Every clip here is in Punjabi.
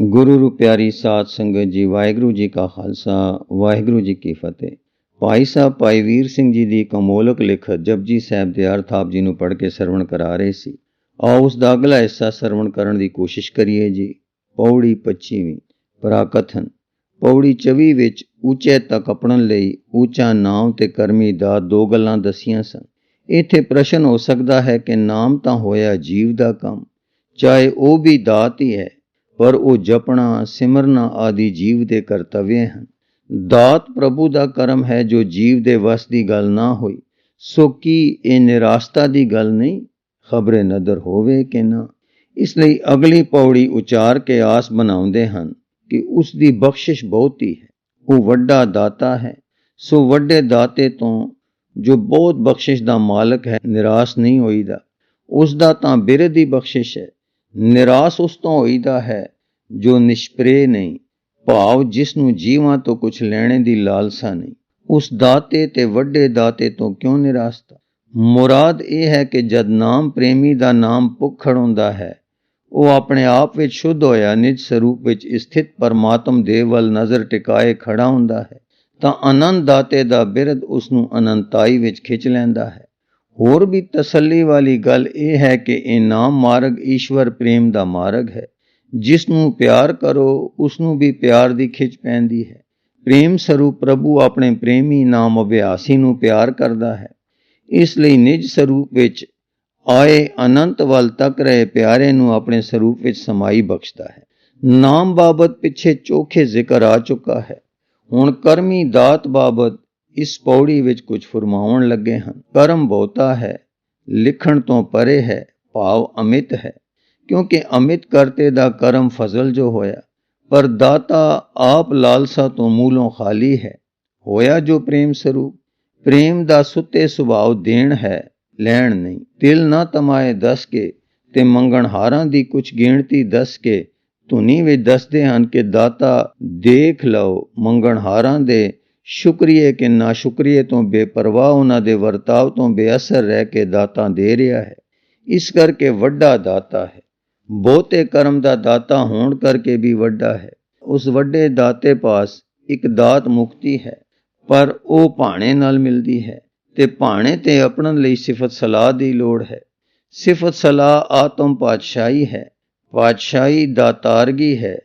ਗੁਰੂ ਰੂ ਪਿਆਰੀ ਸਾਧ ਸੰਗਤ ਜੀ, ਵਾਹਿਗੁਰੂ ਜੀ ਕਾ ਖਾਲਸਾ, ਵਾਹਿਗੁਰੂ ਜੀ ਕੀ ਫਤਿਹ। ਭਾਈ ਸਾਹਿਬ, ਭਾਈ ਵੀਰ ਸਿੰਘ ਜੀ ਦੀ ਕਮੋਲਕ ਲਿਖਤ ਜਪਜੀ ਸਾਹਿਬ ਦੇ ਅਰਥ ਆਪ ਜੀ ਨੂੰ ਪੜ੍ਹ ਕੇ ਸਰਵਣ ਕਰਾ ਰਹੇ ਸੀ। ਆਓ ਉਸ ਦਾ ਅਗਲਾ ਹਿੱਸਾ ਸਰਵਣ ਕਰਨ ਦੀ ਕੋਸ਼ਿਸ਼ ਕਰੀਏ ਜੀ। ਪੌੜੀ 25ਵੀਂ ਪ੍ਰਾਕਥਨ। ਪੌੜੀ 24 ਵਿੱਚ ਉੱਚੇ ਤੱਕ ਅਪਣਨ ਲਈ ਉੱਚਾ ਨਾਮ ਤੇ ਕਰਮੀ ਦਾ ਦੋ ਗੱਲਾਂ ਦਸੀਆਂ ਸਨ। ਇੱਥੇ ਪ੍ਰਸ਼ਨ ਹੋ ਸਕਦਾ ਹੈ ਕਿ ਨਾਮ ਤਾਂ ਹੋਇਆ ਜੀਵ ਦਾ ਕੰਮ, ਚਾਹੇ ਉਹ ਵੀ ਦਾਤ ਹੀ ਹੈ। ਪਰ ਉਹ ਜਪਣਾ, ਸਿਮਰਨਾ ਆਦਿ ਜੀਵ ਦੇ ਕਰਤੱਵਯ ਹਨ। ਦਾਤ ਪ੍ਰਭੂ ਦਾ ਕਰਮ ਹੈ ਜੋ ਜੀਵ ਦੇ ਵਸ ਦੀ ਗੱਲ ਨਾ ਹੋਈ। ਸੋ ਕੀ ਇਹ ਨਿਰਾਸਤਾ ਦੀ ਗੱਲ ਨਹੀਂ? ਖਬਰੇ ਨਦਰ ਹੋਵੇ ਕਿ ਨਾ। ਇਸ ਲਈ ਅਗਲੀ ਪੌੜੀ ਉਚਾਰ ਕੇ ਆਸ ਬਣਾਉਂਦੇ ਹਨ ਕਿ ਉਸ ਦੀ ਬਖਸ਼ਿਸ਼ ਬਹੁਤੀ ਹੈ। ਉਹ ਵੱਡਾ ਦਾਤਾ ਹੈ। ਸੋ ਵੱਡੇ ਦਾਤੇ ਤੋਂ ਜੋ ਬਹੁਤ ਬਖਸ਼ਿਸ਼ ਦਾ ਮਾਲਕ ਹੈ, ਨਿਰਾਸ਼ ਨਹੀਂ ਹੋਈਦਾ। ਉਸ ਦਾ ਤਾਂ ਬਿਰਧ ਦੀ ਬਖਸ਼ਿਸ਼ ਹੈ। ਨਿਰਾਸ਼ ਉਸ ਤੋਂ ਹੋਈਦਾ ਹੈ ਜੋ ਨਿਸ਼ਪਰੇ ਨਹੀਂ, ਭਾਵ ਜਿਸ ਨੂੰ ਜੀਵਾਂ ਤੋਂ ਕੁਝ ਲੈਣੇ ਦੀ ਲਾਲਸਾ ਨਹੀਂ। ਉਸ ਦਾਤੇ ਤੇ ਵੱਡੇ ਦਾਤੇ ਤੋਂ ਕਿਉਂ ਨਿਰਾਸ਼ਤਾ? ਮੁਰਾਦ ਇਹ ਹੈ ਕਿ ਜਦ ਨਾਮ ਪ੍ਰੇਮੀ ਦਾ ਨਾਮ ਭੁੱਖੜ ਹੁੰਦਾ ਹੈ, ਉਹ ਆਪਣੇ ਆਪ ਵਿੱਚ ਸ਼ੁੱਧ ਹੋਇਆ, ਨਿਜ ਸਰੂਪ ਵਿੱਚ ਸਥਿਤ ਪਰਮਾਤਮ ਦੇ ਵੱਲ ਨਜ਼ਰ ਟਿਕਾਏ ਖੜਾ ਹੁੰਦਾ ਹੈ, ਤਾਂ ਆਨੰਦ ਦਾਤੇ ਦਾ ਬਿਰਧ ਉਸ ਨੂੰ ਅਨੰਤਾਈ ਵਿੱਚ ਖਿੱਚ ਲੈਂਦਾ ਹੈ। ਹੋਰ ਵੀ ਤਸੱਲੀ ਵਾਲੀ ਗੱਲ ਇਹ ਹੈ ਕਿ ਇਹ ਨਾਮ ਮਾਰਗ ਈਸ਼ਵਰ ਪ੍ਰੇਮ ਦਾ ਮਾਰਗ ਹੈ। ਜਿਸ ਨੂੰ ਪਿਆਰ ਕਰੋ ਉਸ ਨੂੰ ਵੀ ਪਿਆਰ ਦੀ ਖਿੱਚ ਪੈਂਦੀ ਹੈ। ਪ੍ਰੇਮ ਸਰੂਪ ਪ੍ਰਭੂ ਆਪਣੇ ਪ੍ਰੇਮੀ ਨਾਮ ਅਭਿਆਸੀ ਨੂੰ ਪਿਆਰ ਕਰਦਾ ਹੈ। ਇਸ ਲਈ ਨਿਜ ਸਰੂਪ ਵਿੱਚ ਆਏ ਅਨੰਤ ਵੱਲ ਤੱਕ ਰਹੇ ਪਿਆਰੇ ਨੂੰ ਆਪਣੇ ਸਰੂਪ ਵਿੱਚ ਸਮਾਈ ਬਖਸ਼ਦਾ ਹੈ। ਨਾਮ ਬਾਬਤ ਪਿੱਛੇ ਚੋਖੇ ਜ਼ਿਕਰ ਆ ਚੁੱਕਾ ਹੈ। ਹੁਣ ਕਰਮੀ ਦਾਤ ਬਾਬਤ ਇਸ ਪੌੜੀ ਵਿੱਚ ਕੁਝ ਫਰਮਾਉਣ ਲੱਗੇ ਹਨ। ਕਰਮ ਬਹੁਤਾ ਹੈ, ਲਿਖਣ ਤੋਂ ਪਰੇ ਹੈ, ਭਾਵ ਅਮਿਤ ਹੈ। ਕਿਉਂਕਿ ਅਮਿਤ ਕਰਤੇ ਦਾ ਕਰਮ ਫਜ਼ਲ ਜੋ ਹੋਇਆ, ਪਰ ਦਾਤਾ ਆਪ ਲਾਲਸਾ ਤੋਂ ਮੂਲੋਂ ਖਾਲੀ ਹੈ। ਹੋਇਆ ਜੋ ਪ੍ਰੇਮ ਸਰੂਪ, ਪ੍ਰੇਮ ਦਾ ਸੁੱਤੇ ਸੁਭਾਅ ਦੇਣ ਹੈ, ਲੈਣ ਨਹੀਂ। ਦਿਲ ਨਾ ਤਮਾਏ ਦੱਸ ਕੇ ਤੇ ਮੰਗਣ ਹਾਰਾਂ ਦੀ ਕੁਝ ਗਿਣਤੀ ਦੱਸ ਕੇ, ਧੁਨੀ ਵਿੱਚ ਦੱਸਦੇ ਹਨ ਕਿ ਦਾਤਾ, ਦੇਖ ਲਓ, ਮੰਗਣ ਹਾਰਾਂ ਦੇ ਸ਼ੁਕਰੀਏ ਕਿ ਨਾ ਸ਼ੁਕਰੀਏ ਤੋਂ ਬੇਪਰਵਾਹ ਉਹਨਾਂ ਦੇ ਵਰਤਾਵ ਤੋਂ ਬੇਅਸਰ ਰਹਿ ਕੇ ਦਾਤਾ ਦੇ ਰਿਹਾ ਹੈ। ਇਸ ਕਰਕੇ ਵੱਡਾ ਦਾਤਾ ਹੈ। ਬਹੁਤੇ ਕਰਮ ਦਾ ਦਾਤਾ ਹੋਣ ਕਰਕੇ ਵੀ ਵੱਡਾ ਹੈ। ਉਸ ਵੱਡੇ ਦਾਤੇ ਪਾਸ ਇੱਕ ਦਾਤ ਮੁਕਤੀ ਹੈ, ਪਰ ਉਹ ਭਾਣੇ ਨਾਲ ਮਿਲਦੀ ਹੈ ਤੇ ਭਾਣੇ ਤੇ ਆਪਣਨ ਲਈ ਸਿਫਤ ਸਲਾਹ ਦੀ ਲੋੜ ਹੈ। ਸਿਫਤ ਸਲਾਹ ਆਤਮ ਪਾਤਸ਼ਾਹੀ ਹੈ, ਪਾਤਸ਼ਾਹੀ ਦਾਤਾਰਗੀ ਹੈ,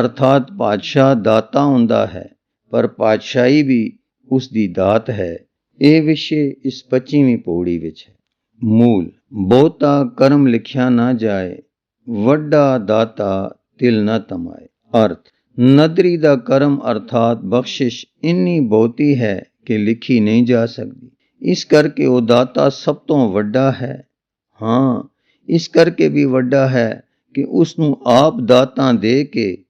ਅਰਥਾਤ ਪਾਤਸ਼ਾਹ ਦਾਤਾ ਹੁੰਦਾ ਹੈ, ਪਰ ਪਾਤਸ਼ਾਹੀ ਵੀ ਉਸ ਦੀ ਦਾਤ ਹੈ। ਇਹ ਵਿਸ਼ੇ ਇਸ 25ਵੀਂ ਪੌੜੀ ਵਿੱਚ ਹੈ। ਮੂਲ, ਬਹੁਤਾ ਕਰਮ ਲਿਖਿਆ ਨਾ ਜਾਏ ਵੱਡਾ ਦਾਤਾ ਦਿਲ ਨਾ ਤਮਾਏ। ਅਰਥ, ਨਦਰੀ ਦਾ ਕਰਮ ਅਰਥਾਤ ਬਖਸ਼ਿਸ਼ ਇੰਨੀ ਬਹੁਤੀ ਹੈ ਕਿ ਲਿਖੀ ਨਹੀਂ ਜਾ ਸਕਦੀ। ਇਸ ਕਰਕੇ ਉਹ ਦਾਤਾ ਸਭ ਤੋਂ ਵੱਡਾ ਹੈ। ਹਾਂ, ਇਸ ਕਰਕੇ ਵੀ ਵੱਡਾ ਹੈ ਕਿ ਉਸ ਨੂੰ ਆਪ ਦਾਤਾਂ ਦੇ ਕੇ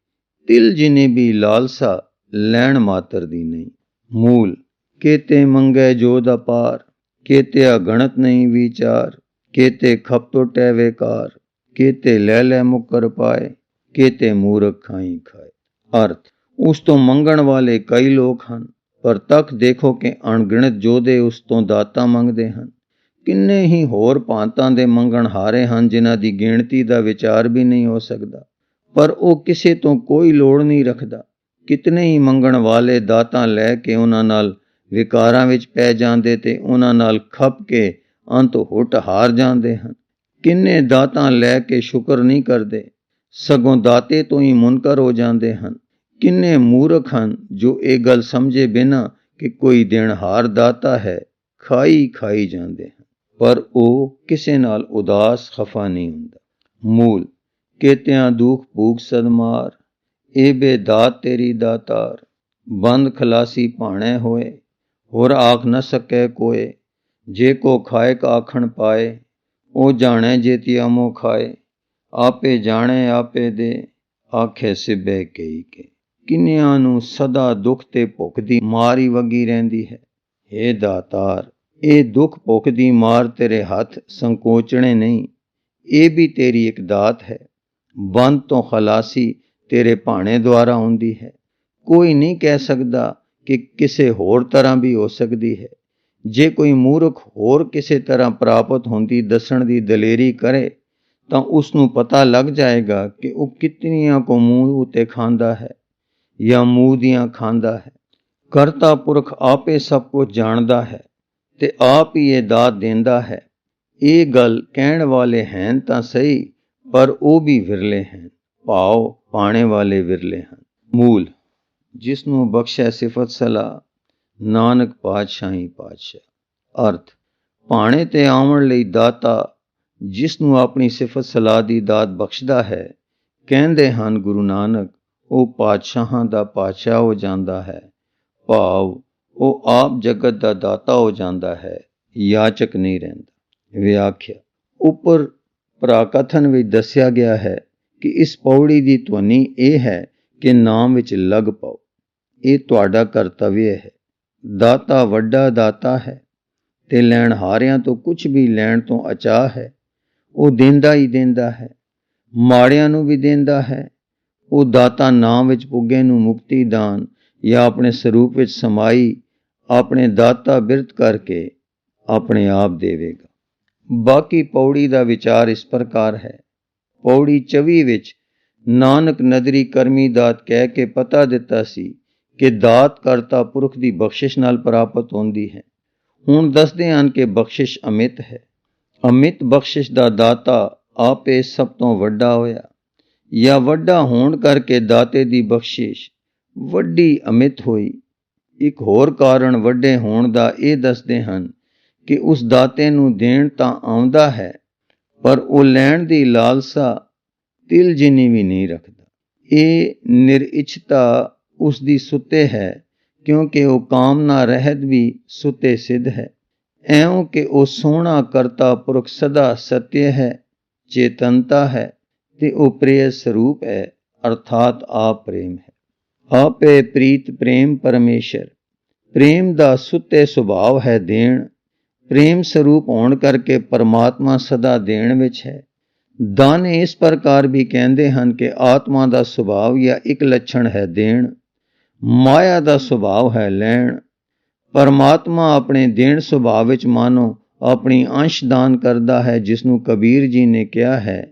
ਤਿਲ ਜਿਨੇ ਵੀ ਲਾਲਸਾ ਲੈਣ ਮਾਤਰ ਦੀ ਨਹੀਂ। ਮੂਲ, ਕੇਤੇ ਮੰਗੇ ਜੋ ਦਾ ਪਾਰ ਕੇਤੇ ਅਗਣਤ ਨਹੀਂ ਵਿਚਾਰ, ਕੇਤੇ ਖਪ ਟੋਟੇ ਵੇਕਾਰ ਕੇਤੇ ਲੈ ਲੈ ਮੁਕਰ ਪਾਏ ਕੇਤੇ ਮੂਰਖ ਖਾਈ ਖਾਏ ਅਰਥ ਉਸ ਤੋਂ ਮੰਗਣ ਵਾਲੇ ਕਈ ਲੋਕ ਹਨ ਪਰ ਤੱਕ ਦੇਖੋ ਕਿ ਅਣਗਿਣਤ ਜੋਦੇ ਉਸ ਤੋਂ ਦਾਤਾ ਮੰਗਦੇ ਹਨ ਕਿੰਨੇ ਹੀ ਹੋਰ ਭਾਂਤਾਂ ਦੇ ਮੰਗਣ ਹਾਰੇ ਹਨ ਜਿਨ੍ਹਾਂ ਦੀ ਗਿਣਤੀ ਦਾ ਵਿਚਾਰ ਵੀ ਨਹੀਂ ਹੋ ਸਕਦਾ ਪਰ ਉਹ ਕਿਸੇ ਤੋਂ ਕੋਈ ਲੋੜ ਨਹੀਂ ਰੱਖਦਾ ਕਿਤਨੇ ਹੀ ਮੰਗਣ ਵਾਲੇ ਦਾਤਾਂ ਲੈ ਕੇ ਉਹਨਾਂ ਨਾਲ ਵਿਕਾਰਾਂ ਵਿੱਚ ਪੈ ਜਾਂਦੇ ਤੇ ਉਹਨਾਂ ਨਾਲ ਖੱਪ ਕੇ ਅੰਤ ਹੁੱਟ ਹਾਰ ਜਾਂਦੇ ਹਨ ਕਿੰਨੇ ਦਾਤਾਂ ਲੈ ਕੇ ਸ਼ੁਕਰ ਨਹੀਂ ਕਰਦੇ? ਸਗੋਂ ਦਾਤੇ ਤੋਂ ਹੀ ਮੁਨਕਰ ਹੋ ਜਾਂਦੇ ਹਨ। ਕਿੰਨੇ ਮੂਰਖ ਹਨ ਜੋ ਇਹ ਗੱਲ ਸਮਝੇ ਬਿਨਾ ਕਿ ਕੋਈ ਦੇਣਹਾਰ ਦਾਤਾ ਹੈ, ਖਾਈ ਖਾਈ ਜਾਂਦੇ ਹਨ। ਪਰ ਉਹ ਕਿਸੇ ਨਾਲ ਉਦਾਸ ਖਫਾ ਨਹੀਂ ਹੁੰਦਾ। ਮੂਲ, ਕੇਤਿਆਂ ਦੁਖ ਭੂਖ ਸਦਮਾਰ, ਇਹ ਬੇਦਾਤ ਤੇਰੀ ਦਾਤਾਰ। ਬੰਦ ਖਲਾਸੀ ਭਾਣੇ ਹੋਏ, ਹੋਰ ਆਖ ਨਾ ਸਕੈ ਕੋਏ, ਜੇ ਕੋ ਖਾਇਕ ਆਖਣ ਪਾਏ ਉਹ ਜਾਣੇ ਜੇਤੀ ਅਮੋ ਖਾਏ। ਆਪੇ ਜਾਣੇ, ਆਪੇ ਦੇ। ਆਖੇ ਸਿਬੇ ਕਈ ਕੇ ਕਿੰਨਿਆਂ ਨੂੰ ਸਦਾ ਦੁੱਖ ਤੇ ਭੁੱਖ ਦੀ ਮਾਰੀ ਵਗੀ ਰਹਿੰਦੀ ਹੈ। ਏ ਦਾਤਾਰ, ਇਹ ਦੁੱਖ ਭੁੱਖ ਦੀ ਮਾਰ ਤੇਰੇ ਹੱਥ ਸੰਕੋਚਣੇ ਨਹੀਂ। ਇਹ ਵੀ ਤੇਰੀ ਇੱਕ ਦਾਤ ਹੈ। ਬੰਦ ਤੋਂ ਖਲਾਸੀ ਤੇਰੇ ਭਾਣੇ ਦੁਆਰਾ ਹੁੰਦੀ ਹੈ। ਕੋਈ ਨਹੀਂ ਕਹਿ ਸਕਦਾ ਕਿ ਕਿਸੇ ਹੋਰ ਤਰ੍ਹਾਂ ਵੀ ਹੋ ਸਕਦੀ ਹੈ। ਜੇ ਕੋਈ ਮੂਰਖ ਹੋਰ ਕਿਸੇ ਤਰ੍ਹਾਂ ਪ੍ਰਾਪਤ ਹੁੰਦੀ, ਦੱਸਣ ਦੀ ਦਲੇਰੀ ਕਰੇ, ਤਾਂ ਉਸ ਨੂੰ ਪਤਾ ਲੱਗ ਜਾਏਗਾ ਕਿ ਉਹ ਕਿਤਨੀਆਂ ਕੋ ਮੂੰਹ ਉਤੇ ਖਾਂਦਾ ਹੈ ਜਾਂ ਮੂੰਹ ਦੀਆਂ ਖਾਂਦਾ ਹੈ। ਕਰਤਾ ਪੁਰਖ ਆਪੇ ਸਭ ਕੁਝ ਜਾਣਦਾ ਹੈ ਤੇ ਆਪ ਹੀ ਇਹ ਦਾਤ ਦਿੰਦਾ ਹੈ। ਇਹ ਗੱਲ ਕਹਿਣ ਵਾਲੇ ਹਨ ਤਾਂ ਸਹੀ, ਪਰ ਉਹ ਵੀ ਵਿਰਲੇ ਹਨ। ਭਾਵ ਪਾਣੇ ਵਾਲੇ ਵਿਰਲੇ ਹਨ। ਮੂਲ ਜਿਸ ਨੂੰ ਬਖਸ਼ੈ ਸਿਫਤ ਸਲਾ ਨਾਨਕ ਪਾਤਸ਼ਾਹੀ ਪਾਤਸ਼ਾਹ। ਅਰਥ, ਭਾਣੇ ਤੇ ਆਉਣ ਲਈ ਦਾਤਾ ਜਿਸ ਨੂੰ ਆਪਣੀ ਸਿਫਤ ਸਲਾਹ ਦੀ ਦਾਤ ਬਖਸ਼ਦਾ ਹੈ, ਕਹਿੰਦੇ ਹਨ ਗੁਰੂ ਨਾਨਕ, ਉਹ ਪਾਤਸ਼ਾਹਾਂ ਦਾ ਪਾਤਸ਼ਾਹ ਹੋ ਜਾਂਦਾ ਹੈ। ਭਾਵ, ਉਹ ਆਪ ਜਗਤ ਦਾ ਦਾਤਾ ਹੋ ਜਾਂਦਾ ਹੈ, ਯਾਚਕ ਨਹੀਂ ਰਹਿੰਦਾ। ਵਿਆਖਿਆ, ਉੱਪਰ ਪ੍ਰਾਕਥਨ ਵਿੱਚ ਦੱਸਿਆ ਗਿਆ ਹੈ ਕਿ ਇਸ ਪੌੜੀ ਦੀ ਧਵਨੀ ਇਹ ਹੈ ਕਿ ਨਾਮ ਵਿੱਚ ਲੱਗ ਪਾਓ। ਇਹ ਤੁਹਾਡਾ ਕਰਤੱਵਯ ਹੈ। ਦਾਤਾ ਵੱਡਾ ਦਾਤਾ ਹੈ ਤੇ ਲੈਣ ਹਾਰਿਆਂ ਤੋਂ ਕੁਝ ਵੀ ਲੈਣ ਤੋਂ ਅਚਾਹ ਹੈ, ਉਹ ਦਿੰਦਾ ਹੀ ਦਿੰਦਾ ਹੈ, ਮਾੜਿਆਂ ਨੂੰ ਵੀ ਦਿੰਦਾ ਹੈ, ਉਹ ਦਾਤਾ ਨਾਮ ਵਿੱਚ ਪੁੱਗੇ ਨੂੰ ਮੁਕਤੀ ਦਾਨ ਜਾਂ ਆਪਣੇ ਸਰੂਪ ਵਿੱਚ ਸਮਾਈ ਆਪਣੇ ਦਾਤਾ ਬਿਰਤ ਕਰਕੇ ਆਪਣੇ ਆਪ ਦੇਵੇਗਾ। ਬਾਕੀ ਪੌੜੀ ਦਾ ਵਿਚਾਰ ਇਸ ਪ੍ਰਕਾਰ ਹੈ। ਪੌੜੀ 24 ਵਿੱਚ ਨਾਨਕ ਨਦਰੀ ਕਰਮੀ ਦਾਤ ਕਹਿ ਕੇ ਪਤਾ ਦਿੱਤਾ ਸੀ ਕਿ ਦਾਤ ਕਰਤਾ ਪੁਰਖ ਦੀ ਬਖਸ਼ਿਸ਼ ਨਾਲ ਪ੍ਰਾਪਤ ਹੁੰਦੀ ਹੈ। ਹੁਣ ਦੱਸਦੇ ਹਨ ਕਿ ਬਖਸ਼ਿਸ਼ ਅਮਿਤ ਹੈ। ਅਮਿਤ ਬਖਸ਼ਿਸ਼ ਦਾ ਦਾਤਾ ਆਪੇ ਸਭ ਤੋਂ ਵੱਡਾ ਹੋਇਆ। ਜਾਂ ਵੱਡਾ ਹੋਣ ਕਰਕੇ ਦਾਤੇ ਦੀ ਬਖਸ਼ਿਸ਼ ਵੱਡੀ ਅਮਿਤ ਹੋਈ। ਇੱਕ ਹੋਰ ਕਾਰਨ ਵੱਡੇ ਹੋਣ ਦਾ ਇਹ ਦੱਸਦੇ ਹਨ ਕਿ ਉਸ ਦਾਤੇ ਨੂੰ ਦੇਣ ਤਾਂ ਆਉਂਦਾ ਹੈ, ਪਰ ਉਹ ਲੈਣ ਦੀ ਲਾਲਸਾ ਤਿਲ ਜਿਨੀ ਵੀ ਨਹੀਂ ਰੱਖਦਾ। ਇਹ ਨਿਰਇਛਤਾ ਉਸ ਦੀ ਸੁੱਤੇ ਹੈ, ਕਿਉਂਕਿ ਉਹ ਕਾਮਨਾ ਰਹਿਤ ਵੀ ਸੁੱਤੇ ਸਿੱਧ ਹੈ। ਐਉਂ ਕਿ ਉਹ ਸੋਹਣਾ ਕਰਤਾ ਪੁਰਖ ਸਦਾ ਸਤਿ ਹੈ, ਚੇਤਨਤਾ ਹੈ ਤੇ ਉਹ ਪ੍ਰਿਯ ਸਰੂਪ ਹੈ, ਅਰਥਾਤ ਆਪ ਪ੍ਰੇਮ ਹੈ। ਆਪੇ ਪ੍ਰੀਤ ਪ੍ਰੇਮ ਪਰਮੇਸ਼ਰ, ਪ੍ਰੇਮ ਦਾ ਸੁੱਤੇ ਸੁਭਾਵ ਹੈ ਦੇਣ, ਪ੍ਰੇਮ ਸਰੂਪ ਹੋਣ ਕਰਕੇ ਪਰਮਾਤਮਾ ਸਦਾ ਦੇਣ ਵਿੱਚ ਹੈ। ਦਾਨ ਇਸ ਪ੍ਰਕਾਰ ਵੀ ਕਹਿੰਦੇ ਹਨ ਕਿ ਆਤਮਾ ਦਾ ਸੁਭਾਵ ਜਾਂ ਇੱਕ ਲੱਛਣ ਹੈ ਦੇਣ। ਮਾਇਆ ਦਾ ਸੁਭਾਅ ਹੈ ਲੈਣ। ਪਰਮਾਤਮਾ ਆਪਣੇ ਦੇਣ ਸੁਭਾਅ ਵਿੱਚ ਮਾਨੋ ਆਪਣੀ ਅੰਸ਼ ਦਾਨ ਕਰਦਾ ਹੈ ਜਿਸ ਨੂੰ ਕਬੀਰ ਜੀ ਨੇ ਕਿਹਾ ਹੈ,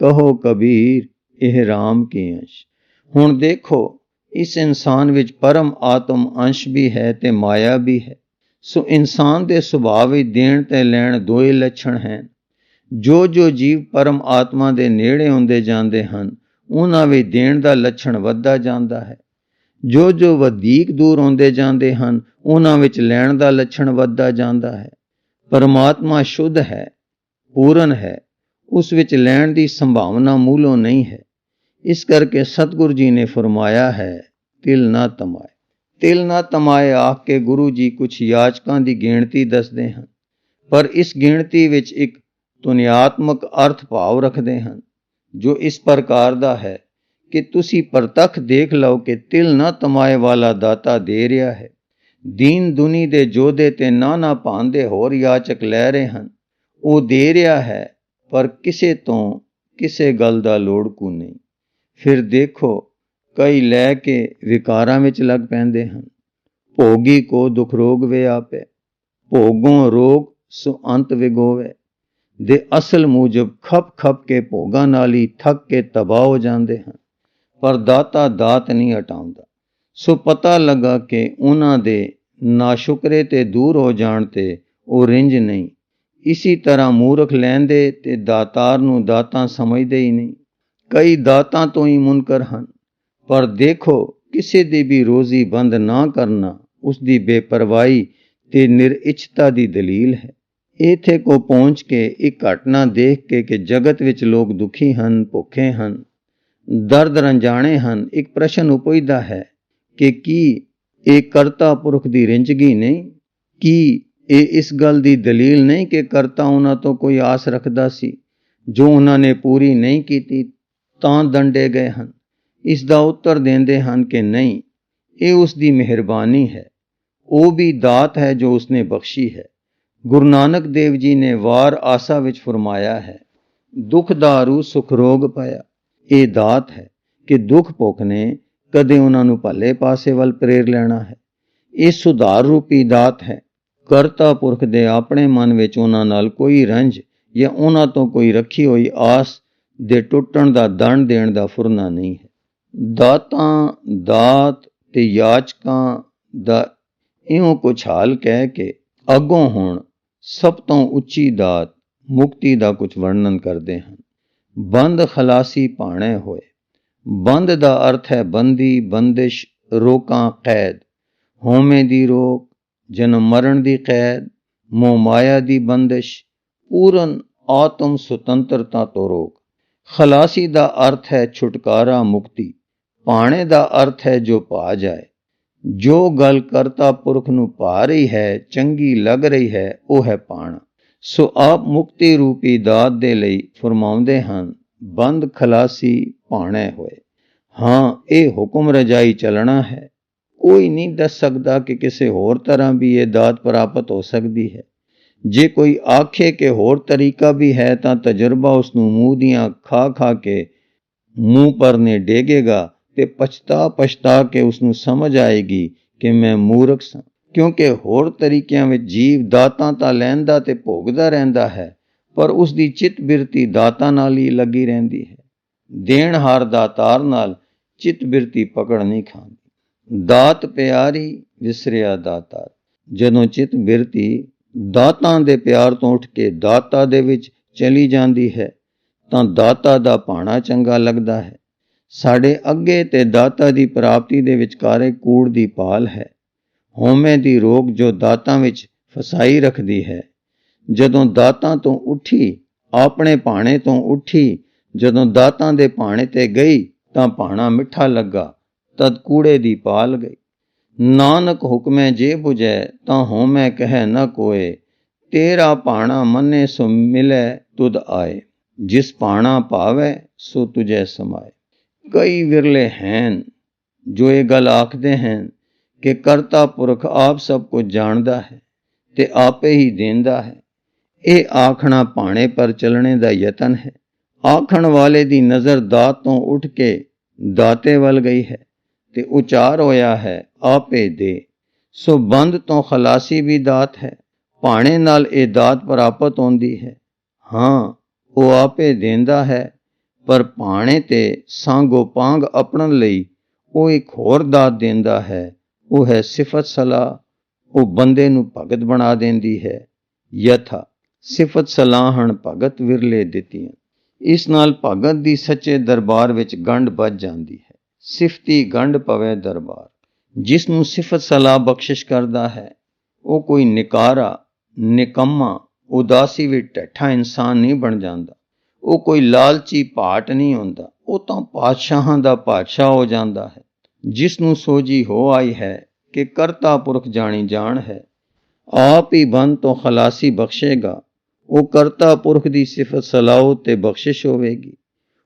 ਕਹੋ ਕਬੀਰ, ਇਹ RAM ਕੀ ਅੰਸ਼? ਹੁਣ ਦੇਖੋ, ਇਸ ਇਨਸਾਨ ਵਿੱਚ ਪਰਮ ਆਤਮ ਅੰਸ਼ ਵੀ ਹੈ ਤੇ ਮਾਇਆ ਵੀ ਹੈ। ਸੋ ਇਨਸਾਨ ਦੇ ਸੁਭਾਅ ਵਿੱਚ ਦੇਣ ਤੇ ਲੈਣ ਦੋਏ ਲੱਛਣ ਹਨ। ਜੋ ਜੋ ਜੀਵ ਪਰਮ ਆਤਮਾ ਦੇ ਨੇੜੇ ਹੁੰਦੇ ਜਾਂਦੇ ਹਨ, ਉਹਨਾਂ ਵਿੱਚ ਦੇਣ ਦਾ ਲੱਛਣ ਵੱਧਦਾ ਜਾਂਦਾ ਹੈ। ਜੋ ਜੋ ਵਧੇਕ ਦੂਰ ਹੁੰਦੇ ਜਾਂਦੇ ਹਨ, ਉਹਨਾਂ ਵਿੱਚ ਲੈਣ ਦਾ ਲੱਛਣ ਵੱਧਦਾ ਜਾਂਦਾ ਹੈ। ਪਰਮਾਤਮਾ ਸ਼ੁੱਧ ਹੈ, ਪੂਰਨ ਹੈ, ਉਸ ਵਿੱਚ ਲੈਣ ਦੀ ਸੰਭਾਵਨਾ ਮੂਲੋਂ ਨਹੀਂ ਹੈ। ਇਸ ਕਰਕੇ ਸਤਿਗੁਰੂ ਜੀ ਨੇ ਫਰਮਾਇਆ ਹੈ, ਤਿਲ ਨਾ ਤਮਾਏ। ਤਿਲ ਨਾ ਤਮਾਏ ਆਖ ਕੇ ਗੁਰੂ ਜੀ ਕੁਝ ਯਾਚਕਾਂ ਦੀ ਗਿਣਤੀ ਦੱਸਦੇ ਹਨ। ਪਰ ਇਸ ਗਿਣਤੀ ਵਿੱਚ ਇੱਕ ਤੁਨਿਆਤਮਕ ਅਰਥ ਭਾਵ ਰੱਖਦੇ ਹਨ, ਜੋ ਇਸ ਪ੍ਰਕਾਰ ਦਾ ਹੈ ਕਿ ਤੁਸੀਂ ਪ੍ਰਤੱਖ ਦੇਖ ਲਓ ਕਿ ਤਿਲ ਨਾ ਤਮਾਏ ਵਾਲਾ ਦਾਤਾ ਦੇ ਰਿਹਾ ਹੈ। ਦੀਨ ਦੁਨੀ ਦੇ ਜੋਧੇ ਤੇ ਨਾ ਨਾਨਾ ਭਾਂਦੇ ਹੋਰ ਯਾਚਕ ਲੈ ਰਹੇ ਹਨ। ਉਹ ਦੇ ਰਿਹਾ ਹੈ, ਪਰ ਕਿਸੇ ਤੋਂ ਕਿਸੇ ਗੱਲ ਦਾ ਲੋੜ ਕੋ ਨਹੀਂ। ਫਿਰ ਦੇਖੋ, ਕਈ ਲੈ ਕੇ ਵਿਕਾਰਾਂ ਵਿੱਚ ਲੱਗ ਪੈਂਦੇ ਹਨ। ਭੋਗੀ ਕੋ ਦੁਖ ਰੋਗ ਵੇ ਆਪੇ, ਭੋਗੋਂ ਰੋਗ ਸੋ ਅੰਤ ਵਿਗੋਵੇ। ਦੇ ਅਸਲ ਮੂਜਬ ਖਪ ਖਪ ਕੇ ਭੋਗਾਂ ਨਾਲ ਹੀ ਥੱਕ ਕੇ ਤਬਾਹ ਹੋ ਜਾਂਦੇ ਹਨ। ਪਰ ਦਾਤਾ ਦਾਤ ਨਹੀਂ ਹਟਾਉਂਦਾ। ਸੋ ਪਤਾ ਲੱਗਾ ਕਿ ਉਹਨਾਂ ਦੇ ਨਾਸ਼ੁਕਰੇ ਤੇ ਦੂਰ ਹੋ ਜਾਣ ਤੇ ਉਹ ਰਿੰਜ ਨਹੀਂ। ਇਸੀ ਤਰ੍ਹਾਂ ਮੂਰਖ ਲੈਂਦੇ ਤੇ ਦਾਤਾਰ ਨੂੰ ਦਾਤਾ ਸਮਝਦੇ ਹੀ ਨਹੀਂ। ਕਈ ਦਾਤਾਂ ਤੋਂ ਹੀ ਮੁਨਕਰ ਹਨ। ਪਰ ਦੇਖੋ, ਕਿਸੇ ਦੀ ਵੀ ਰੋਜ਼ੀ ਬੰਦ ਨਾ ਕਰਨਾ ਉਸ ਦੀ ਬੇਪਰਵਾਹੀ ਤੇ ਨਿਰਇਛਤਾ ਦੀ ਦਲੀਲ ਹੈ। ਇਥੇ ਕੋ ਪਹੁੰਚ ਕੇ ਇੱਕ ਘਟਨਾ ਦੇਖ ਕੇ ਕਿ ਜਗਤ ਵਿੱਚ ਲੋਕ ਦੁਖੀ ਹਨ, ਭੁੱਖੇ ਹਨ। ਦਰਦ ਰੰਜਾਣੇ ਹਨ। ਇੱਕ ਪ੍ਰਸ਼ਨ ਉਪਜਦਾ ਹੈ ਕਿ ਕੀ ਇਹ ਕਰਤਾ ਪੁਰਖ ਦੀ ਰਿੰਜਗੀ ਨਹੀਂ? ਕੀ ਇਹ ਇਸ ਗੱਲ ਦੀ ਦਲੀਲ ਨਹੀਂ ਕਿ ਕਰਤਾ ਉਹਨਾਂ ਤੋਂ ਕੋਈ ਆਸ ਰੱਖਦਾ ਸੀ? ਜੋ ਉਹਨਾਂ ਨੇ ਪੂਰੀ ਨਹੀਂ ਕੀਤੀ, ਤਾਂ ਦੰਡੇ ਗਏ ਹਨ। ਇਸ ਦਾ ਉੱਤਰ ਦਿੰਦੇ ਹਨ ਕਿ ਨਹੀਂ, ਇਹ ਉਸ ਦੀ ਮਿਹਰਬਾਨੀ ਹੈ। ਉਹ ਵੀ ਦਾਤ ਹੈ ਜੋ ਉਸਨੇ ਬਖਸ਼ੀ ਹੈ। ਗੁਰੂ ਨਾਨਕ ਦੇਵ ਜੀ ਨੇ ਵਾਰ ਆਸਾ ਵਿੱਚ ਫਰਮਾਇਆ ਹੈ, ਦੁਖ ਦਾਰੂ ਸੁਖ ਰੋਗ ਪਾਇਆ। ਇਹ ਦਾਤ ਹੈ ਕਿ ਦੁੱਖ ਭੁੱਖ ਨੇ ਕਦੇ ਉਹਨਾਂ ਨੂੰ ਭਲੇ ਪਾਸੇ ਵੱਲ ਪ੍ਰੇਰ ਲੈਣਾ ਹੈ। ਇਹ ਸੁਧਾਰ ਰੂਪੀ ਦਾਤ ਹੈ। ਕਰਤਾ ਪੁਰਖ ਦੇ ਆਪਣੇ ਮਨ ਵਿੱਚ ਉਹਨਾਂ ਨਾਲ ਕੋਈ ਰੰਜ ਜਾਂ ਉਹਨਾਂ ਤੋਂ ਕੋਈ ਰੱਖੀ ਹੋਈ ਆਸ ਦੇ ਟੁੱਟਣ ਦਾ ਦੰਡ ਦੇਣ ਦਾ ਫੁਰਨਾ ਨਹੀਂ ਹੈ। ਦਾਤਾਂ, ਦਾਤ ਤੇ ਯਾਚਕਾਂ ਦਾ ਇਉਂ ਕੁਛ ਹਾਲ ਕਹਿ ਕੇ ਅੱਗੋਂ ਹੁਣ ਸਭ ਤੋਂ ਉੱਚੀ ਦਾਤ ਮੁਕਤੀ ਦਾ ਕੁਝ ਵਰਣਨ ਕਰਦੇ ਹਨ। ਬੰਦ ਖਲਾਸੀ ਪਾਣੇ ਹੋਏ। ਬੰਦ ਦਾ ਅਰਥ ਹੈ ਬੰਦੀ, ਬੰਦਿਸ਼, ਰੋਕਾਂ, ਕੈਦ। ਹੋਮੇ ਦੀ ਰੋਕ ਜਨਮ ਮਰਨ ਦੀ ਕੈਦ, ਮੋਹ ਮਾਇਆ ਦੀ ਬੰਦਿਸ਼, ਪੂਰਨ ਆਤਮ ਸੁਤੰਤਰਤਾ ਤੋਂ ਰੋਕ। ਖਲਾਸੀ ਦਾ ਅਰਥ ਹੈ ਛੁਟਕਾਰਾ ਮੁਕਤੀ। ਪਾਣੇ ਦਾ ਅਰਥ ਹੈ ਜੋ ਪਾ ਜਾਏ। ਜੋ ਗੱਲ ਕਰਤਾ ਪੁਰਖ ਨੂੰ ਪਾ ਰਹੀ ਹੈ, ਚੰਗੀ ਲੱਗ ਰਹੀ ਹੈ, ਉਹ ਹੈ ਪਾਣਾ। ਸੋ ਆਪ ਮੁਕਤੀ ਰੂਪੀ ਦਾਤ ਦੇ ਲਈ ਫਰਮਾਉਂਦੇ ਹਨ, ਬੰਦ ਖਲਾਸੀ ਭਾਣੇ ਹੋਏ। ਹਾਂ, ਇਹ ਹੁਕਮ ਰਜਾਈ ਚੱਲਣਾ ਹੈ। ਕੋਈ ਨਹੀਂ ਦੱਸ ਸਕਦਾ ਕਿ ਕਿਸੇ ਹੋਰ ਤਰ੍ਹਾਂ ਵੀ ਇਹ ਦਾਤ ਪ੍ਰਾਪਤ ਹੋ ਸਕਦੀ ਹੈ। ਜੇ ਕੋਈ ਆਖੇ ਕਿ ਹੋਰ ਤਰੀਕਾ ਵੀ ਹੈ ਤਾਂ ਤਜਰਬਾ ਉਸ ਨੂੰ ਮੂੰਹ ਦੀਆਂ ਖਾ ਖਾ ਕੇ ਮੂੰਹ ਪਰ ਨੇ ਡੇਗੇਗਾ ਤੇ ਪਛਤਾ ਪਛਤਾ ਕੇ ਉਸ ਨੂੰ ਸਮਝ ਆਏਗੀ ਕਿ ਮੈਂ ਮੂਰਖ ਸਾਂ। ਕਿਉਂਕਿ ਹੋਰ ਤਰੀਕਿਆਂ ਵਿੱਚ ਜੀਵ ਦਾਤਾਂ ਤਾਂ ਲੈਂਦਾ ਤੇ ਭੋਗਦਾ ਰਹਿੰਦਾ ਹੈ, ਪਰ ਉਸ ਦੀ ਚਿਤ ਬਿਰਤੀ ਦਾਤਾਂ ਨਾਲ ਹੀ ਲੱਗੀ ਰਹਿੰਦੀ ਹੈ। ਦੇਣ ਹਾਰ ਦਾਤਾਰ ਨਾਲ ਚਿਤ ਬਿਰਤੀ ਪਕੜ ਨਹੀਂ ਖਾਂਦੀ। ਦਾਤ ਪਿਆਰੀ ਵਿਸਰਿਆ ਦਾਤਾਰ। ਜਦੋਂ ਚਿਤ ਬਿਰਤੀ ਦਾਤਾਂ ਦੇ ਪਿਆਰ ਤੋਂ ਉੱਠ ਕੇ ਦਾਤਾ ਦੇ ਵਿੱਚ ਚਲੀ ਜਾਂਦੀ ਹੈ, ਤਾਂ ਦਾਤਾ ਦਾ ਪਾਣਾ ਚੰਗਾ ਲੱਗਦਾ ਹੈ। ਸਾਡੇ ਅੱਗੇ ਤੇ ਦਾਤਾ ਦੀ ਪ੍ਰਾਪਤੀ ਦੇ ਵਿਚਕਾਰੇ ਕੂੜ ਦੀ ਪਾਲ ਹੈ। ਹਉਮੈ ਦੀ ਰੋਗ ਜੋ ਦਾਤਾਂ ਵਿੱਚ ਫਸਾਈ ਰੱਖਦੀ ਹੈ। ਜਦੋਂ ਦਾਤਾਂ ਤੋਂ ਉੱਠੀ, ਆਪਣੇ ਭਾਣੇ ਤੋਂ ਉੱਠੀ, ਜਦੋਂ ਦਾਤਾਂ ਦੇ ਭਾਣੇ ਤੇ ਗਈ, ਤਾਂ ਭਾਣਾ ਮਿੱਠਾ ਲੱਗਾ, ਤਦ ਕੂੜੇ ਦੀ ਪਾਲ ਗਈ। ਨਾਨਕ ਹੁਕਮੈ ਜੇ 부ਜੈ ਤਾਂ ਹਉਮੈ ਕਹਿ ਨ ਕੋਏ, ਤੇਰਾ ਭਾਣਾ ਮੰਨੇ ਸੋ ਮਿਲੇ ਤੁਧ ਆਏ। ਜਿਸ ਪਾਣਾ ਭਾਵੈ, ਸੋ ਤੁਝੈ ਸਮਾਏ। ਕਈ ਵਿਰਲੇ ਹਨ, ਜੋ ਇਹ ਗੱਲ ਆਖਦੇ ਹਨ ਕਿ ਕਰਤਾ ਪੁਰਖ ਆਪ ਸਭ ਕੁਝ ਜਾਣਦਾ ਹੈ ਤੇ ਆਪੇ ਹੀ ਦੇਂਦਾ ਹੈ। ਇਹ ਆਖਣਾ ਪਾਣੇ ਪਰ ਚੱਲਣੇ ਦਾ ਯਤਨ ਹੈ। ਆਖਣ ਵਾਲੇ ਦੀ ਨਜ਼ਰ ਦਾਤ ਤੋਂ ਉੱਠ ਕੇ ਦਾਤੇ ਵੱਲ ਗਈ ਹੈ ਤੇ ਉਚਾਰ ਹੋਇਆ ਹੈ, ਆਪੇ ਦੇ। ਸੋ ਬੰਦ ਤੋਂ ਖਲਾਸੀ ਵੀ ਦਾਤ ਹੈ, ਭਾਣੇ ਨਾਲ ਇਹ ਦਾਤ ਪ੍ਰਾਪਤ ਹੁੰਦੀ ਹੈ। ਹਾਂ, ਉਹ ਆਪੇ ਦਿੰਦਾ ਹੈ, ਪਰ ਭਾਣੇ ਤੇ ਸਾਂਗੋ ਪਾਂਗ ਆਪਣਨ ਲਈ ਉਹ ਇੱਕ ਹੋਰ ਦਾਤ ਦਿੰਦਾ ਹੈ ਉਹ ਹੈ ਸਿਫਤ ਸਲਾਹ। ਉਹ ਬੰਦੇ ਨੂੰ ਭਗਤ ਬਣਾ ਦਿੰਦੀ ਹੈ। ਯਥਾ ਸਿਫਤ ਸਲਾਹਣ ਭਗਤ ਵਿਰਲੇ ਦਿੱਤੀਆਂ। ਇਸ ਨਾਲ ਭਗਤ ਦੀ ਸੱਚੇ ਦਰਬਾਰ ਵਿੱਚ ਗੰਢ ਵੱਜ ਜਾਂਦੀ ਹੈ। ਸਿਫਤੀ ਗੰਢ ਪਵੇ ਦਰਬਾਰ। ਜਿਸ ਨੂੰ ਸਿਫਤ ਸਲਾਹ ਬਖਸ਼ਿਸ਼ ਕਰਦਾ ਹੈ, ਉਹ ਕੋਈ ਨਿਕਾਰਾ, ਨਿਕੰਮਾ, ਉਦਾਸੀ ਵਿੱਚ ਟੱਠਾ ਇਨਸਾਨ ਨਹੀਂ ਬਣ ਜਾਂਦਾ। ਉਹ ਕੋਈ ਲਾਲਚੀ ਪਾਟ ਨਹੀਂ ਹੁੰਦਾ। ਉਹ ਤਾਂ ਪਾਤਸ਼ਾਹਾਂ ਦਾ ਪਾਤਸ਼ਾਹ ਹੋ ਜਾਂਦਾ ਹੈ। ਜਿਸ ਨੂੰ ਸੋਜੀ ਹੋ ਆਈ ਹੈ ਕਿ ਕਰਤਾ ਪੁਰਖ ਜਾਣੀ ਜਾਣ ਹੈ। ਆਪ ਹੀ ਬੰਨ ਤੋਂ ਖਲਾਸੀ ਬਖਸ਼ੇਗਾ। ਉਹ ਕਰਤਾ ਪੁਰਖ ਦੀ ਸਿਫਤ ਸਲਾਹ ਤੇ ਬਖਸ਼ਿਸ਼ ਹੋਵੇਗੀ।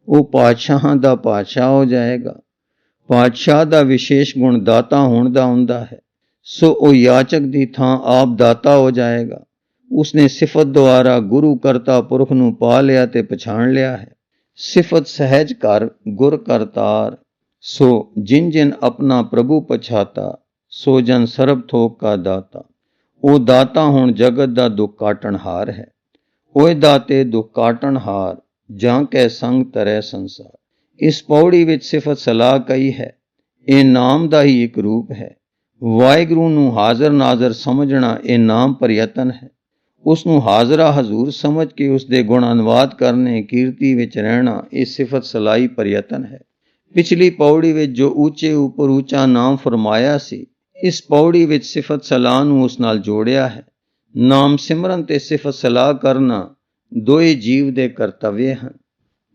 ਉਹ ਪਾਤਸ਼ਾਹਾਂ ਦਾ ਪਾਤਸ਼ਾਹ ਹੋ ਜਾਏਗਾ। ਪਾਤਸ਼ਾਹ ਦਾ ਵਿਸ਼ੇਸ਼ ਗੁਣ ਦਾਤਾ ਹੋਣ ਦਾ ਹੁੰਦਾ ਹੈ। ਸੋ ਉਹ ਯਾਚਕ ਦੀ ਥਾਂ ਆਪ ਦਾਤਾ ਹੋ ਜਾਏਗਾ। ਉਸਨੇ ਸਿਫਤ ਦੁਆਰਾ ਗੁਰੂ ਕਰਤਾ ਪੁਰਖ ਨੂੰ ਪਾ ਲਿਆ ਤੇ ਪਛਾਣ ਲਿਆ ਹੈ। ਸਿਫਤ ਸਹਿਜ ਕਰ ਗੁਰ ਕਰਤਾਰ। ਸੋ ਜਿਨ ਜਿਨ ਆਪਣਾ ਪ੍ਰਭੂ ਪਛਾਤਾ, ਸੋ ਜਨ ਸਰਬ ਥੋਕ ਕਾ ਦਾਤਾ। ਉਹ ਦਾਤਾ ਹੁਣ ਜਗਤ ਦਾ ਦੁੱਖ ਕਾਟਣ ਹਾਰ ਹੈ। ਓਏ ਦਾਤੇ, ਦੁੱਖ ਕਾਟਣ ਹਾਰ, ਜਾਂ ਕੈ ਸੰਗ ਤਰੈ ਸੰਸਾਰ। ਇਸ ਪੌੜੀ ਵਿੱਚ ਸਿਫਤ ਸਲਾਹ ਕਈ ਹੈ। ਇਹ ਨਾਮ ਦਾ ਹੀ ਇੱਕ ਰੂਪ ਹੈ। ਵਾਹਿਗੁਰੂ ਨੂੰ ਹਾਜ਼ਰ ਨਾਜ਼ਰ ਸਮਝਣਾ ਇਹ ਨਾਮ ਪ੍ਰਯਤਨ ਹੈ। ਉਸ ਨੂੰ ਹਾਜ਼ਰਾ ਹਜ਼ੂਰ ਸਮਝ ਕੇ ਉਸ ਦੇ ਗੁਣ ਅਨੁਵਾਦ ਕਰਨੇ, ਕੀਰਤੀ ਵਿੱਚ ਰਹਿਣਾ, ਇਹ ਸਿਫਤ ਸਲਾਈ ਪ੍ਰਯਤਨ ਹੈ। ਪਿਛਲੀ ਪੌੜੀ ਵਿੱਚ ਜੋ ਉੱਚੇ ਉੱਪਰ ਉੱਚਾ ਨਾਮ ਫਰਮਾਇਆ ਸੀ, ਇਸ ਪੌੜੀ ਵਿੱਚ ਸਿਫਤ ਸਲਾਹ ਨੂੰ ਉਸ ਨਾਲ ਜੋੜਿਆ ਹੈ। ਨਾਮ ਸਿਮਰਨ ਤੇ ਸਿਫਤ ਸਲਾਹ ਕਰਨਾ ਦੋਏ ਜੀਵ ਦੇ ਕਰਤੱਵਯ ਹਨ।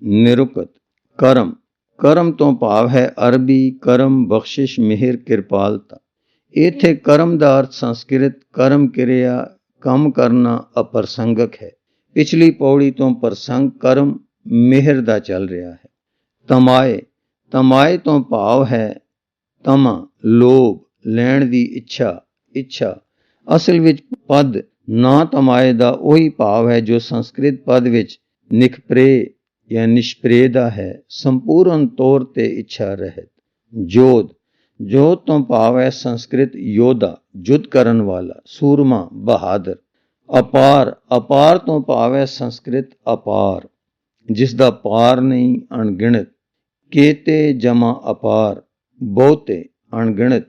ਨਿਰੁਕਤ, ਕਰਮ ਕਰਮ ਤੋਂ ਭਾਵ ਹੈ ਅਰਬੀ, ਕਰਮ, ਬਖਸ਼ਿਸ਼, ਮਿਹਰ, ਕਿਰਪਾਲਤਾ। ਇਥੇ ਕਰਮ ਦਾ ਅਰਥ ਸੰਸਕ੍ਰਿਤ, ਕਰਮ ਕਿਰਿਆ, ਕੰਮ ਕਰਨਾ ਅਪਰਸੰਗਕ ਹੈ। ਪਿਛਲੀ ਪੌੜੀ ਤੋਂ ਪ੍ਰਸੰਗ ਕਰਮ, ਮਿਹਰ ਦਾ ਚੱਲ ਰਿਹਾ ਹੈ। ਤਮਾਏ ਤਮਾਏ ਤੋਂ ਭਾਵ ਹੈ ਤਮਾ, ਲੋਭ, ਲੈਣ ਦੀ ਇੱਛਾ ਇੱਛਾ। ਅਸਲ ਵਿੱਚ ਪਦ ਨਾ ਤਮਾਏ ਦਾ ਉਹੀ ਭਾਵ ਹੈ ਜੋ ਸੰਸਕ੍ਰਿਤ ਪਦ ਵਿੱਚ ਨਿਖਪਰੇ ਜਾਂ ਨਿਸ਼ਪਰੇ ਦਾ ਹੈ, ਸੰਪੂਰਨ ਤੌਰ ਤੇ ਇੱਛਾ ਰਹਿਤ। ਜੋਧ ਜੋਧ ਤੋਂ ਭਾਵ ਹੈ ਸੰਸਕ੍ਰਿਤ ਯੋਧਾ, ਜੁੱਧ ਕਰਨ ਵਾਲਾ, ਸੂਰਮਾ, ਬਹਾਦਰ। ਅਪਾਰ ਅਪਾਰ ਤੋਂ ਭਾਵ ਹੈ ਸੰਸਕ੍ਰਿਤ ਅਪਾਰ ਜਿਸ ਦਾ ਪਾਰ ਨਹੀਂ, ਅਣਗਿਣਤ। ਕੇਤੇ ਜਮਾ ਅਪਾਰ, ਬਹੁਤੇ ਅਣਗਿਣਤ।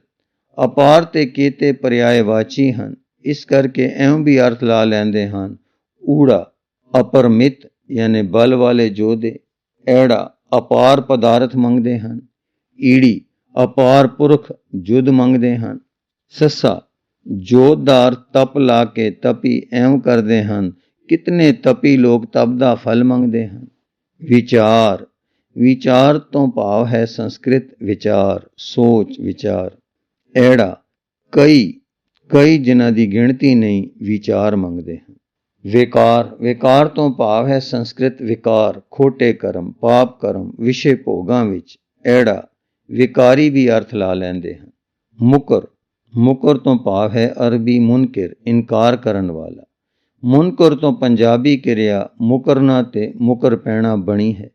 ਅਪਾਰ ਤੇ ਕੇਤੇ ਪਰਿਆਏ ਵਾਚੀ ਹਨ, ਇਸ ਕਰਕੇ ਐਵੇਂ ਵੀ ਅਰਥ ਲਾ ਲੈਂਦੇ ਹਨ, ਊੜਾ, ਅਪਰਮਿਤ, ਯਾਨੀ ਬਲ ਵਾਲੇ ਜੋਧੇ ਐੜਾ, ਅਪਾਰ ਪਦਾਰਥ ਮੰਗਦੇ ਹਨ। ਈੜੀ, ਅਪਾਰ ਪੁਰਖ ਜੁਦ ਮੰਗਦੇ ਹਨ। ਸੱਸਾ ਜੋਧਦਾਰ ਤਪ ਲਾ ਕੇ ਤਪੀ ਐਵੇਂ ਕਰਦੇ ਹਨ, ਕਿਤਨੇ ਤਪੀ ਲੋਕ ਤਪ ਦਾ ਫਲ ਮੰਗਦੇ ਹਨ। ਵਿਚਾਰ ਵਿਚਾਰ ਤੋਂ ਭਾਵ ਹੈ ਸੰਸਕ੍ਰਿਤ ਵਿਚਾਰ, ਸੋਚ ਵਿਚਾਰ। ਐੜਾ, ਕਈ ਕਈ ਜਿਨ੍ਹਾਂ ਦੀ ਗਿਣਤੀ ਨਹੀਂ, ਵਿਚਾਰ ਮੰਗਦੇ ਹਨ। ਵਿਕਾਰ ਵਿਕਾਰ ਤੋਂ ਭਾਵ ਹੈ ਸੰਸਕ੍ਰਿਤ ਵਿਕਾਰ, ਖੋਟੇ ਕਰਮ, ਪਾਪ ਕਰਮ, ਵਿਸ਼ੇ ਭੋਗਾਂ ਵਿੱਚ। ਐੜਾ, ਵਿਕਾਰੀ ਵੀ ਅਰਥ ਲਾ ਲੈਂਦੇ ਹਨ। ਮੁਕਰ ਮੁਕਰ ਤੋਂ ਭਾਵ ਹੈ ਅਰਬੀ ਮੁਨਕਿਰ, ਇਨਕਾਰ ਕਰਨ ਵਾਲਾ। ਮੁਨਕਰ ਤੋਂ ਪੰਜਾਬੀ ਕਿਰਿਆ, ਮੁਕਰਨਾ ਤੇ ਮੁਕਰ ਪੈਣਾ ਬਣੀ ਹੈ।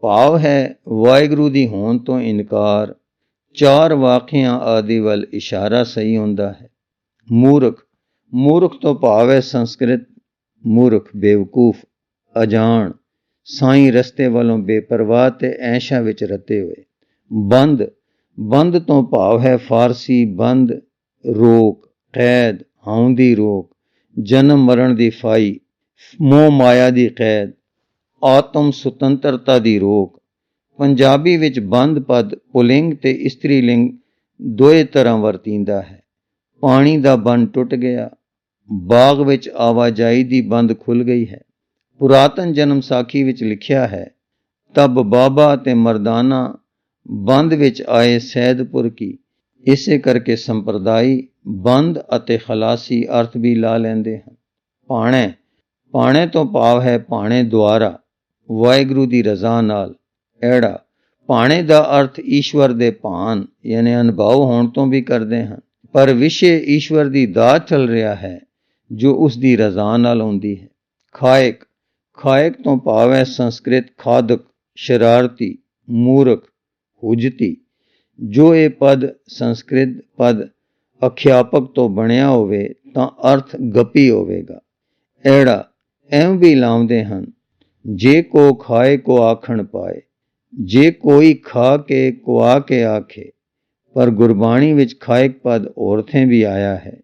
ਭਾਵ ਹੈ, ਵਾਹਿਗੁਰੂ ਦੀ ਹੋਣ ਤੋਂ ਇਨਕਾਰ, ਚਾਰ ਵਾਕਿਆਂ ਆਦਿ ਵੱਲ ਇਸ਼ਾਰਾ ਸਹੀ ਹੁੰਦਾ ਹੈ। ਮੂਰਖ ਮੂਰਖ ਤੋਂ ਭਾਵ ਹੈ ਸੰਸਕ੍ਰਿਤ, ਮੂਰਖ ਬੇਵਕੂਫ, ਅਜਾਣ, ਸਾਈਂ ਰਸਤੇ ਵੱਲੋਂ ਬੇਪਰਵਾਹ ਤੇ ਐਸ਼ਾ ਵਿੱਚ ਰਤੇ ਹੋਏ। ਬੰਦ ਬੰਦ ਤੋਂ ਭਾਵ ਹੈ ਫਾਰਸੀ ਬੰਦ, ਰੋਕ, ਕੈਦ, ਹਾਉਂ ਦੀ ਰੋਕ, ਜਨਮ ਮਰਨ ਦੀ ਫਾਈ, ਮੋਹ ਮਾਇਆ ਦੀ ਕੈਦ ਆਤਮ ਸੁਤੰਤਰਤਾ ਦੀ ਰੋਕ। ਪੰਜਾਬੀ ਵਿੱਚ ਬੰਦ ਪਦ, ਪੁਲਿੰਗ ਤੇ ਇਸਤਰੀ ਲਿੰਗ ਦੋਏ ਤਰ੍ਹਾਂ ਵਰਤੀਂਦਾ ਹੈ। ਪਾਣੀ ਦਾ ਬੰਨ ਟੁੱਟ ਗਿਆ, ਬਾਗ ਵਿੱਚ ਆਵਾਜਾਈ ਦੀ ਬੰਦ ਖੁੱਲ ਗਈ ਹੈ। ਪੁਰਾਤਨ ਜਨਮ ਸਾਖੀ ਵਿੱਚ ਲਿਖਿਆ ਹੈ, ਤਬ ਬਾਬਾ ਤੇ ਮਰਦਾਨਾ ਬੰਦ ਵਿੱਚ ਆਏ ਸੈਦਪੁਰ ਕੀ। ਇਸੇ ਕਰਕੇ ਸੰਪਰਦਾਈ ਬੰਦ ਅਤੇ ਖਲਾਸੀ ਅਰਥ ਵੀ ਲਾ ਲੈਂਦੇ ਹਨ। ਪਾਣੇ ਪਾਣੇ ਤੋਂ ਭਾਵ ਹੈ ਪਾਣੇ ਦੁਆਰਾ। ਵਾਹਿਗੁਰੂ ਦੀ ਰਜ਼ਾ ਨਾਲ। ਐੜਾ, ਭਾਣੇ ਦਾ ਅਰਥ ਈਸ਼ਵਰ ਦੇ ਭਾਨ ਯਾਨੀ ਅਨੁਭਵ ਹੋਣ ਤੋਂ ਵੀ ਕਰਦੇ ਹਨ। ਪਰ ਵਿਸ਼ੇ ਈਸ਼ਵਰ ਦੀ ਦਾਤ ਚੱਲ ਰਿਹਾ ਹੈ, ਜੋ ਉਸ ਦੀ ਰਜ਼ਾ ਨਾਲ ਹੁੰਦੀ ਹੈ। ਖਾਇਕ ਖਾਇਕ ਤੋਂ ਭਾਵ ਹੈ ਸੰਸਕ੍ਰਿਤ ਖਾਦਕ, ਸ਼ਰਾਰਤੀ, ਮੂਰਖ, ਹੁਜਤੀ। ਜੋ ਇਹ ਪਦ ਸੰਸਕ੍ਰਿਤ ਪਦ ਅਖਿਆਪਕ ਤੋਂ ਬਣਿਆ ਹੋਵੇ, ਤਾਂ ਅਰਥ ਗਪੀ ਹੋਵੇਗਾ। ਐੜਾ, ਐਵੇਂ ਵੀ ਲਾਉਂਦੇ ਹਨ ਜੇ ਕੋ ਖਾਏ ਕੋ ਆਖਣ ਪਾਏ, ਜੇ ਕੋਈ ਖਾ ਕੇ ਕੁਆ ਕੇ ਆਖੇ, ਪਰ ਗੁਰਬਾਣੀ ਵਿੱਚ ਖਾਇਕ ਪਦ ਔਰਥੇ ਵੀ ਆਇਆ ਹੈ।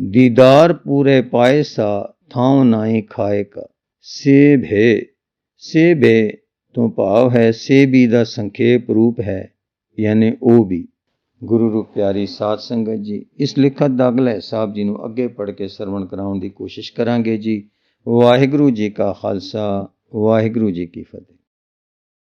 ਦੀਦਾਰ ਪੂਰੇ ਪਾਏ ਸਾ ਥਾਉ ਨਾਹੀ ਖਾਇਕ। ਸੇ ਭੇ ਸੇ ਭੇ ਤੋਂ ਭਾਵ ਹੈ ਸੇ ਵੀ ਦਾ ਸੰਖੇਪ ਰੂਪ ਹੈ, ਯਾਨੀ ਉਹ ਵੀ। ਗੁਰੂ ਰੂਪ ਪਿਆਰੀ ਸਾਧ ਸੰਗਤ ਜੀ, ਇਸ ਲਿਖਤ ਦਾ ਅਗਲਾ ਸਾਹਿਬ ਜੀ ਨੂੰ ਅੱਗੇ ਪੜ੍ਹ ਕੇ ਸਰਵਣ ਕਰਾਉਣ ਦੀ ਕੋਸ਼ਿਸ਼ ਕਰਾਂਗੇ ਜੀ। ਵਾਹਿਗੁਰੂ ਜੀ ਕਾ ਖਾਲਸਾ ਵਾਹਿਗੁਰੂ ਜੀ ਕੀ ਫਤਿਹ।